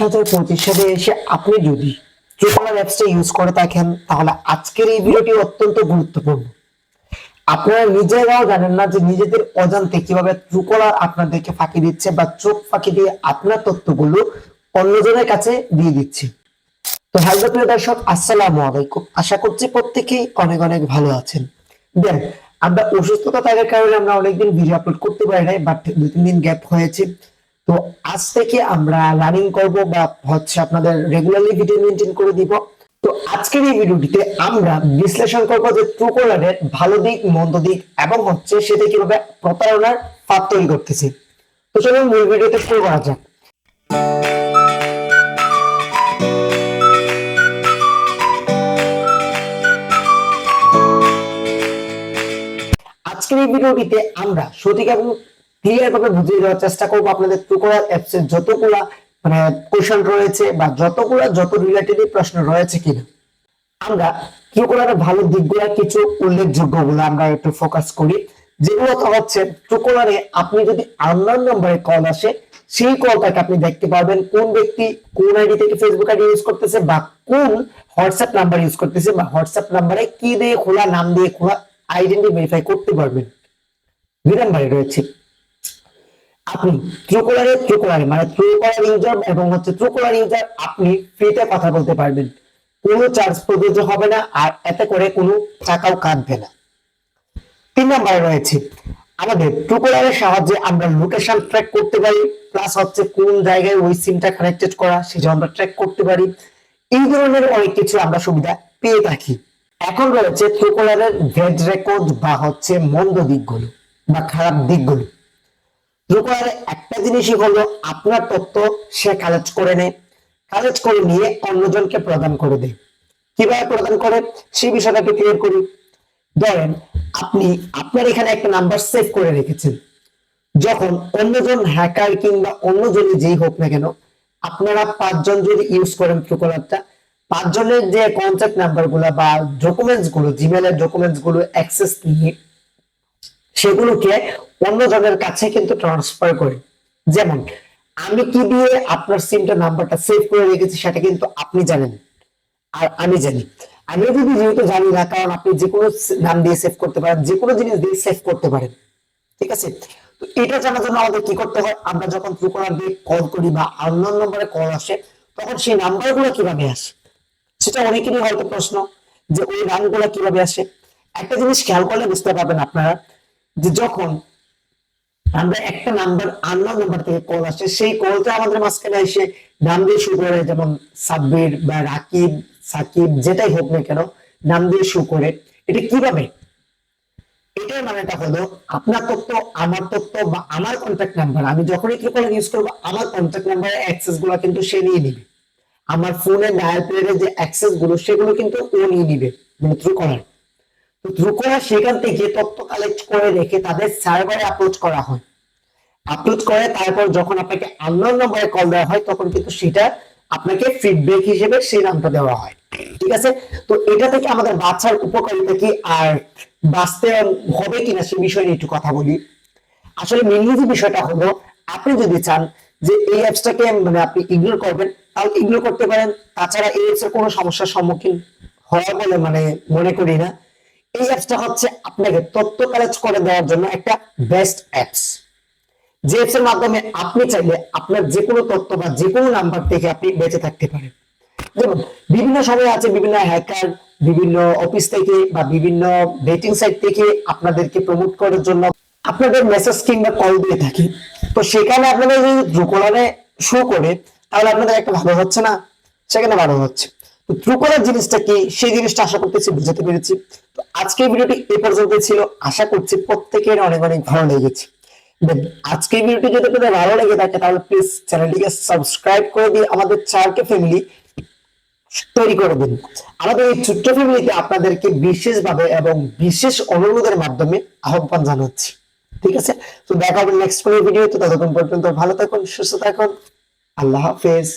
হাজার পঁচিশ এসে আপনি যদি ট্রুকলার অ্যাপসটা ইউজ করে থাকেন, তাহলে আজকের এই ভিডিওটি অত্যন্ত গুরুত্বপূর্ণ। আপনারা নিজেরাও জানেন না যে নিজেদের অজান্তে কীভাবে ট্রুকলার আপনাদেরকে ফাঁকি দিচ্ছে বা চোখ ফাঁকি দিয়ে আপনার তথ্যগুলো অন্যজনের কাছে দিয়ে দিচ্ছে। তো হ্যালো প্রিয় দর্শক, আসসালামু আলাইকুম। আশা করছি প্রত্যেকেই অনেক অনেক ভালো আছেন। দেন, আমরা অসুস্থতা থাকার কারণে আমরা অনেকদিন ভিডিও আপলোড করতে পারি নাই বাট দুই তিন দিন গ্যাপ হয়েছে। তো আজ থেকে আমরা রানিং করব বা হচ্ছে আপনাদের রেগুলারলি ভিডিও মেনটেন করে দিব। তো আজকের এই ভিডিওটিতে আমরা বিশ্লেষণ করব যে ট্রুকলারের ভালো দিক, মন্দ দিক এবং হচ্ছে সেটা কীভাবে প্রতারণার ফাঁদ তৈরি করতেছে। তো চলুন মূল ভিডিওতে শুরু করা যাক। আজকের এই ভিডিওটিতে আমরা সঠিক এবং ক্লিয়ার ভাবে বুঝিয়ে দেওয়ার চেষ্টা করব আপনাদের টুকরা অ্যাপস এর যতগুলা মানে কোশ্চেন রয়েছে বা যতগুলা, যত রিলেটেড প্রশ্ন রয়েছে কিনা। আমরা ট্রুকলার ভালো দিকগুলা কিছু উল্লেখযোগ্যগুলো আমরা একটু ফোকাস করি। যেগুলো হচ্ছে ট্রুকলারে আপনি যদি আননোন নম্বরে কল আসে, সেই কলটাকে আপনি দেখতে পারবেন কোন ব্যক্তি কোন আইডি থেকে ফেসবুক আইডি ইউজ করতেছে বা কোন হোয়াটসঅ্যাপ নাম্বার ইউজ করতেছে বা হোয়াটসঅ্যাপ নাম্বারে কি দিয়ে খোলা, নাম দিয়ে খোলা আইডেন্টি ভেরিফাই করতে পারবেন। দুই নম্বরে রয়েছে। আপনি ট্রুকলারে ট্রুকলারে মানে ট্রুকলার ইউজার এবং হচ্ছে ট্রুকলার ইউজার আপনি ফ্রিতে কথা বলতে পারবেন। কোনো চার্জ প্রযোজ্য হবে না আর এতে করে কোনো টাকাও কাটবে না। তিন নম্বরে রয়েছে, আমাদের ট্রুকলারের সাহায্যে আমরা লোকেশন ট্র্যাক করতে পারি প্লাস হচ্ছে কোন জায়গায় ওই সিমটা কানেক্টেড করা সেটা আমরা ট্র্যাক করতে পারি। এই ধরনের অনেক কিছু আমরা সুবিধা পেয়ে থাকি। এখন রয়েছে ট্রুকলারের ভেজ রেকর্ড বা হচ্ছে মন্দ দিকগুলো বা খারাপ দিকগুলো। ট্রুকলারে একটা জিনিসই হলো আপনার তথ্য সে কালেক্ট করে নেয়। কালেক্ট করে নিয়ে অন্যজনকে প্রদান করে দেয়। কীভাবে প্রদান করে? সেই বিষয়টাকে ক্লিয়ার করি। ধরেন, আপনি, আপনার এখানে একটা নাম্বার সেভ করে রেখেছেন। যখন অন্যজন হ্যাকার কিংবা অন্যজনই যেই হোক না কেন, আপনারা পাঁচজন যদি ইউজ করেন ট্রুকলারটা পাঁচজনের যে কন্ট্যাক্ট নাম্বারগুলা বা ডকুমেন্টসগুলো জিমেলের ডকুমেন্টসগুলো অ্যাক্সেস নিয়ে সেগুলোকে অন্যজনের কাছে কিন্তু ট্রান্সফার করে। যেমন, আমি কি দিয়ে আপনার সিমটা নাম্বারটা সেভ করে রেখেছি সেটা কিন্তু আপনি জানেন। আর আমি জানি। আমি যদি যেহেতু জানি না, কারণ আপনি যে কোনো নাম দিয়ে সেভ করতে পারেন যে কোনো জিনিস দিয়ে সেভ করতে পারেন। ঠিক আছে? তো এটা জানার জন্য আমাদের কি করতে হয়? আমরা যখন ট্রুকলার দিয়ে কল করি বা আননোন নম্বরে কল আসে, তখন সেই নাম্বারগুলো কীভাবে আসে? সেটা অনেকেরই হয়তো প্রশ্ন যে ওই নামগুলো কীভাবে আসে? একটা জিনিস খেয়াল করলে বুঝতে পারবেন আপনারা যে যখন আমরা একটা নাম্বার আননোন নাম্বার থেকে কল আসে সেই কলটা আমাদের মাঝখানে এসে নাম দিয়ে শুরু করে, যেমন সাব্বির বা রাকিব, সাকিব, যেটাই হোক না কেন, নাম দিয়ে শুরু করে। এটা কীভাবে? এটার মানেটা হলো, আপনার তথ্য, আমার তথ্য বা আমার কন্ট্যাক্ট নাম্বার আমি যখনই ট্রুকলার ইউজ করব, আমার কন্ট্যাক্ট নাম্বারের অ্যাক্সেসগুলো কিন্তু সে নিয়ে নিবে। আমার ফোনে ডায়াল প্লেয়ারের যে অ্যাক্সেসগুলো, সেগুলো কিন্তু ও নিয়ে নিবে মানে ট্রুকলার তো ট্রুকলার সেখান থেকে তথ্য কালেক্ট করে রেখে তাদের সার্ভারে আপলোড করা হয়। আপলোড করে তারপর যখন আপনাকে নম্বরে কল দেওয়া হয়, তখন কিন্তু সেটা আপনাকে ফিডব্যাক হিসেবে সেই নামটা দেওয়া হয়। ঠিক আছে? তো এটা থেকে আমাদের বাচ্চার উপকারিতা কি আর বাঁচতে হবে কিনা সে একটু কথা বলি। আসলে মেনলি যে বিষয়টা হলো, আপনি যদি চান যে এই অ্যাপসটাকে মানে আপনি ইগনোর করবেন, তাহলে ইগনোর করতে পারেন। তাছাড়া এই অ্যাপসের কোনো সমস্যার সম্মুখীন হওয়া বলে মানে মনে করি না। এই অ্যাপসটা হচ্ছে আপনাকে তথ্য কালেক্ট করে দেওয়ার জন্য একটা বেস্ট অ্যাপস যে অ্যাপস এর মাধ্যমে আপনি চাইলে আপনার যে কোনো তথ্য বা যে কোনো নাম্বার থেকে আপনি বেঁচে থাকতে পারেন। যেমন বিভিন্ন সময় আছে বিভিন্ন হ্যাকার বিভিন্ন অফিস থেকে বা বিভিন্ন ডেটিং সাইট থেকে আপনাদেরকে প্রমোট করার জন্য আপনাদের মেসেজ কিংবা কল দিয়ে থাকি। তো সেখানে আপনাদের যদি ট্রুকলারে শো করে, তাহলে আপনাদের একটা ভালো হচ্ছে না? সেখানে ভালো হচ্ছে। তো ট্রুকলার জিনিসটা কি? সেই জিনিসটা আশা করতেছি বুঝাতে পেরেছি। আজকের ভিডিওটি এ পর্যন্ত ছিল। আশা করছি প্রত্যেকের অনেক অনেক ভালো লেগেছে। আজকের ভিডিওটি যদি আপনাদের ভালো লেগে থাকে, তাহলে প্লিজ চ্যানেলটিকে সাবস্ক্রাইব করে দিয়ে আমাদের চারকে ফ্যামিলি তৈরি করে দিন। আমাদের এই ছোট্ট ফ্যামিলিতে আপনাদেরকে বিশেষভাবে এবং বিশেষ অনুরোধের মাধ্যমে আহ্বান জানাচ্ছি। ঠিক আছে? তো দেখা হবে নেক্সট কোনো ভিডিও তো ততক্ষণ পর্যন্ত ভালো থাকুন, সুস্থ থাকুন। আল্লাহ হাফেজ।